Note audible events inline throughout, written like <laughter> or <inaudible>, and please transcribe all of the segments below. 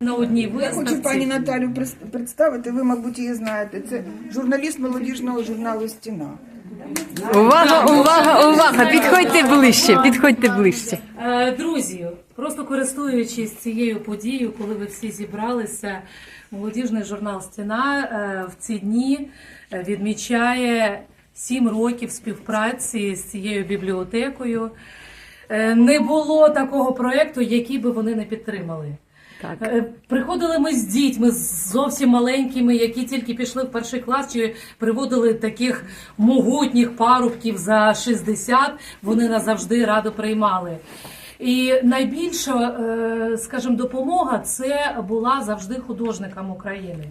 на одній Я хочу пані Наталю прис- представити, ви, мабуть, її знаєте. Це журналіст молодіжного журналу Стіна. Увага, увага, увага! Підходьте ближче, підходьте ближче. Е, Друзі, просто користуючись цією подією, коли ви всі зібралися, молодіжний журнал Стіна е, в ці дні е, відмічає сім років співпраці з цією бібліотекою. Е, Не було такого проєкту, який би вони не підтримали. Так. Е, Приходили ми з дітьми зовсім маленькими, які тільки пішли в перший клас, чи приводили таких могутніх парубків за 60, вони нас завжди радо приймали. І найбільша, е, скажімо, допомога це була завжди художникам України.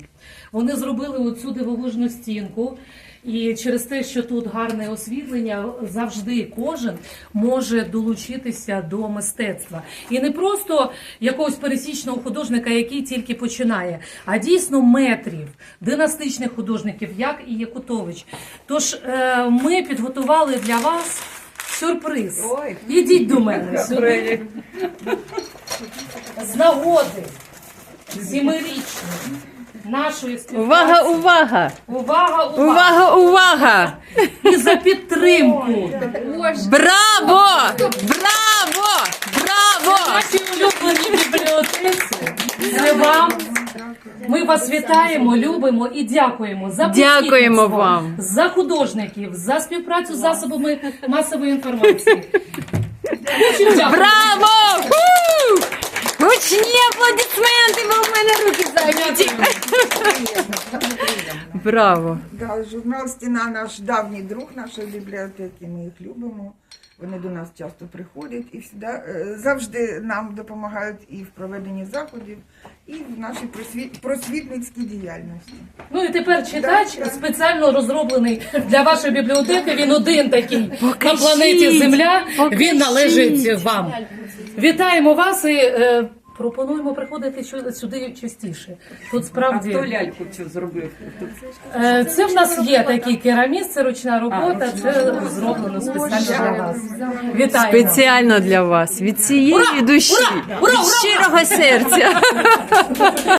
Вони зробили оцю дивовижну стінку. І через те, що тут гарне освітлення, завжди кожен може долучитися до мистецтва. І не просто якогось пересічного художника, який тільки починає, а дійсно метрів, династичних художників, як і Якутович. Тож е, ми підготували для вас сюрприз. Ідіть до мене сюди. З нагоди сімирічної нашої співпраці. Увага, увага! Увага, увага! Увага, увага! І за підтримку Браво! Браво! Браво! нашій улюбленій бібліотеці. Це вам. Ми вас вітаємо, любимо і дякуємо за Дякуємо вам. за художників, за співпрацю з засобами масової інформації. Браво! Гучні аплодисменти, бо в мене руки зайняті. Браво! Да, журнал Стіна наш давній друг нашої бібліотеки. Ми їх любимо. Вони до нас часто приходять і всі да завжди нам допомагають і в проведенні заходів, і в нашій просвіт, просвітницькій діяльності. Ну і тепер читач спеціально розроблений для вашої бібліотеки. Він один такий на планеті Земля. Він належить вам. Вітаємо вас і е, пропонуємо приходити сюди частіше. Тут А справді хто ляльку цю зробив? Е, це в нас є такий кераміст, це ручна робота. Це зроблено спеціально для вас. Вітаємо. Спеціально для вас від цієї душі, Ура! Ура! від щирого серця. <laughs>